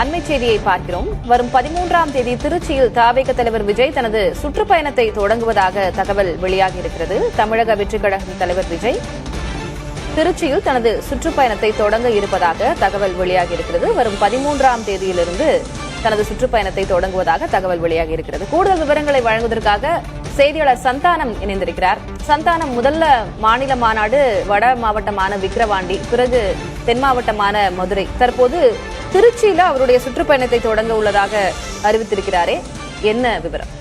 அண்மை செய்தியை பார்க்கிறோம். வரும் பதிமூன்றாம் தேதி திருச்சியில் தாவேக தலைவர் விஜய் தனது சுற்றுப்பயணத்தை தொடங்குவதாக தகவல் வெளியாகியிருக்கிறது. தமிழக வெற்றிக் கழகம் தலைவர் விஜய் திருச்சியில் தனது சுற்றுப்பயணத்தை தொடங்க இருப்பதாக தகவல் வெளியாகியிருக்கிறது. வரும் பதிமூன்றாம் தேதியிலிருந்து தனது சுற்றுப்பயணத்தை தொடங்குவதாக தகவல் வெளியாகியிருக்கிறது. கூடுதல் விவரங்களை வழங்குவதற்காக செய்தியாளர் சந்தானம் இணைந்திருக்கிறார். சந்தானம் முதல்ல மாநில மாநாடு வட மாவட்டமான விக்கிரவாண்டி பிறகு தென் மாவட்டமான மதுரை. தற்போது திருச்சியில அவருடைய சுற்றுப்பயணத்தை தொடங்க உள்ளதாக அறிவித்திருக்கிறாரே. என்ன விவரம்?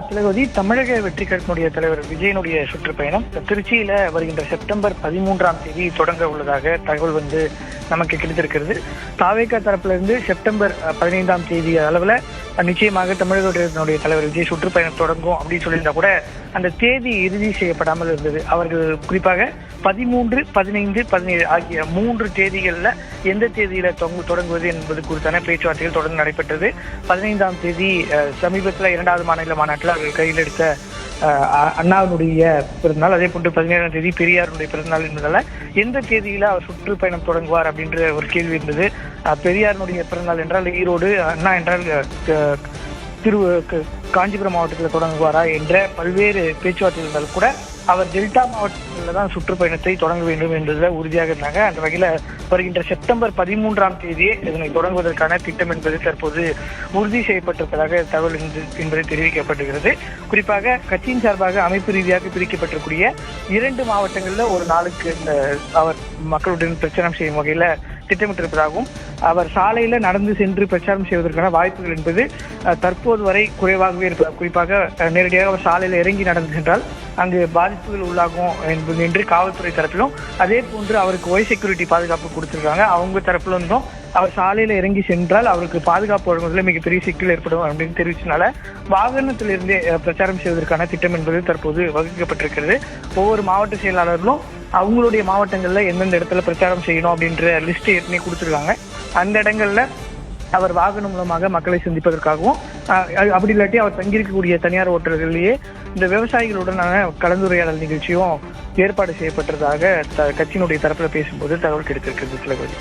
திலகவதி தமிழக வெற்றி கழகனுடைய தலைவர் விஜயனுடைய சுற்றுப்பயணம். திருச்சியில வருகின்ற செப்டம்பர் பதிமூன்றாம் தேதி தொடங்க உள்ளதாக தகவல் வந்து நமக்கு கிடைத்திருக்கிறது. தாவேக்கா தரப்புல இருந்து செப்டம்பர் பதினைந்தாம் தேதி அளவுல நிச்சயமாக தமிழக தலைவர் விஜய் சுற்றுப்பயணம் தொடங்கும் அப்படின்னு சொல்லியிருந்தா கூட அந்த தேதி இறுதி செய்யப்படாமல் இருந்தது. அவர்கள் குறிப்பாக பதிமூன்று பதினைந்து பதினேழு ஆகிய மூன்று தேதிகள்ல எந்த தேதியில தொங்கு- தொடங்குவது என்பது குறித்தான பேச்சுவார்த்தைகள் தொடர்ந்து நடைபெற்றது. பதினைந்தாம் தேதி சமீபத்தில் சமீபத்துல இரண்டாவது மாநில மாநாட்டில் அவர்கள் கையில் எடுத்த அண்ணாவினுடைய பிறந்தநாள் அதே போன்று பதினேழாம் தேதி பெரியாருடைய பிறந்தநாள் என்பதால எந்த தேதியில அவர் சுற்றுப்பயணம் தொடங்குவார் அப்படின்ற ஒரு கேள்வி இருந்தது. பெரியாருடைய பிறந்தநாள் என்றால் ஈரோடு அண்ணா என்றால் திரு காஞ்சிபுரம் மாவட்டத்தில் தொடங்குவாரா என்ற பல்வேறு பேச்சுவார்த்தை இருந்தாலும் கூட அவர் டெல்டா மாவட்டத்தில் தான் சுற்றுப்பயணத்தை தொடங்க வேண்டும் என்பதில் உறுதியாக இருந்தாங்க. அந்த வகையில் வருகின்ற செப்டம்பர் பதிமூன்றாம் தேதியே இதனை தொடங்குவதற்கான திட்டம் என்பது தற்போது உறுதி செய்யப்பட்டிருப்பதாக தகவல் என்பது- என்பது தெரிவிக்கப்பட்டிருக்கிறது. குறிப்பாக கட்சியின் சார்பாக அமைப்பு ரீதியாக பிரிக்கப்பட்டிருக்கூடிய இரண்டு மாவட்டங்களில் ஒரு நாளுக்கு அவர் மக்களுடன் பிரச்சாரம் செய்யும் வகையில் திட்டமிட்டிருப்பதாகவும் அவர் சாலையில நடந்து சென்று பிரச்சாரம் செய்வதற்கான வாய்ப்புகள் என்பது தற்போது வரை குறைவாகவே இருப்பதாக குறிப்பாக நேரடியாக அவர் சாலையில இறங்கி நடந்து சென்றால் அங்கு பாதிப்புகள் உள்ளாகும் என்பது என்று காவல்துறை தரப்பிலும் அதே போன்று அவருக்கு ஒய் செக்யூரிட்டி பாதுகாப்பு கொடுத்திருக்காங்க. அவங்க தரப்புல இருந்தும் அவர் சாலையில இறங்கி சென்றால் அவருக்கு பாதுகாப்பு வழங்குவதில் மிகப்பெரிய சிக்கல் ஏற்படும் அப்படின்னு தெரிவிச்சனால வாகனத்திலிருந்தே பிரச்சாரம் செய்வதற்கான திட்டம் என்பது தற்போது வகுக்கப்பட்டிருக்கிறது. ஒவ்வொரு மாவட்ட செயலாளர்களும் அவங்களுடைய மாவட்டங்கள்ல எந்தெந்த இடத்துல பிரச்சாரம் செய்யணும் அப்படின்ற லிஸ்ட் ஏற்கனவே கொடுத்துருக்காங்க. அந்த இடங்கள்ல அவர் வாகனம் மூலமாக மக்களை சந்திப்பதற்காகவும் அஹ், அப்படி இல்லாட்டி அவர் தங்கியிருக்கக்கூடிய தனியார் ஓட்டல்களிலேயே இந்த விவசாயிகளுடனான கலந்துரையாடல் நிகழ்ச்சியும் ஏற்பாடு செய்யப்பட்டதாக த- கட்சியினுடைய தரப்புல பேசும்போது தகவல் கிடைத்திருக்கிறது திலகவதி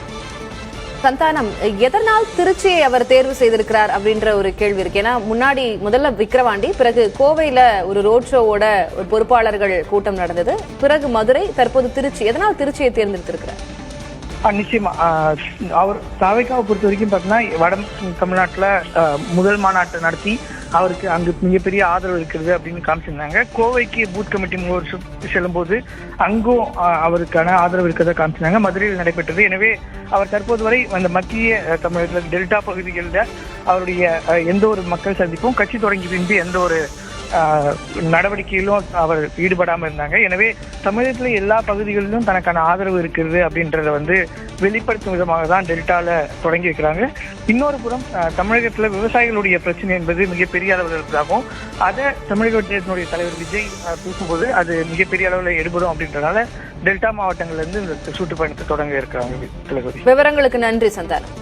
சந்தானம் எதனால் திருச்சியை அவர் தேர்வு செய்திருக்கிறார் அப்படின்ற ஒரு கேள்வி இருக்கு. ஏன்னா முன்னாடி முதல்ல விக்கிரவாண்டி பிறகு கோவையில ஒரு ரோட் ஷோவோட ஒரு பொறுப்பாளர்கள் கூட்டம் நடந்தது. பிறகு மதுரை தற்போது திருச்சி. எதனால் திருச்சியை தேர்ந்தெடுத்திருக்கிறார்? நிச்சயமா. அவர் தாவைக்காவை பொறுத்த வரைக்கும் பார்த்தீங்கன்னா வட தமிழ்நாட்டுல முதல் மாநாட்டை நடத்தி அவருக்கு அங்கு மிகப்பெரிய ஆதரவு இருக்கிறது அப்படின்னு காமிச்சிருந்தாங்க. கோவைக்கு பூத் கமிட்டி முகவர் சு- செல்லும்போது அங்கும் அவருக்கான ஆதரவு இருக்கிறதா காமிச்சிருந்தாங்க. மதுரையில் நடைபெற்றது. எனவே அவர் தற்போது வரை அந்த மத்திய தமிழகத்தில் டெல்டா பகுதிகளில் அவருடைய எந்த ஒரு மக்கள் சந்திப்பும் கட்சி தொடங்கி பின்பு எந்த ஒரு நடவடிக்கையிலும் அவர் ஈடுபடாமல் இருந்தாங்க. எனவே தமிழகத்தில் எல்லா பகுதிகளிலும் தனக்கான ஆதரவு இருக்கிறது அப்படின்றத வந்து வெளிப்படுத்தும் விதமாக தான் டெல்டால தொடங்கி வைக்கிறாங்க. இன்னொரு புறம் தமிழகத்தில் விவசாயிகளுடைய பிரச்சனை என்பது மிகப்பெரிய அளவில் இருப்பதாகவும் அதை தமிழக விஜயத்தினுடைய தலைவர் விஜய் பேசும்போது அது மிகப்பெரிய அளவில் எடுபடும் அப்படின்றனால டெல்டா மாவட்டங்கள்ல இருந்து இந்த சுற்றுப்பயணத்தை தொடங்க இருக்கிறாங்க. விவரங்களுக்கு நன்றி சந்தானம்.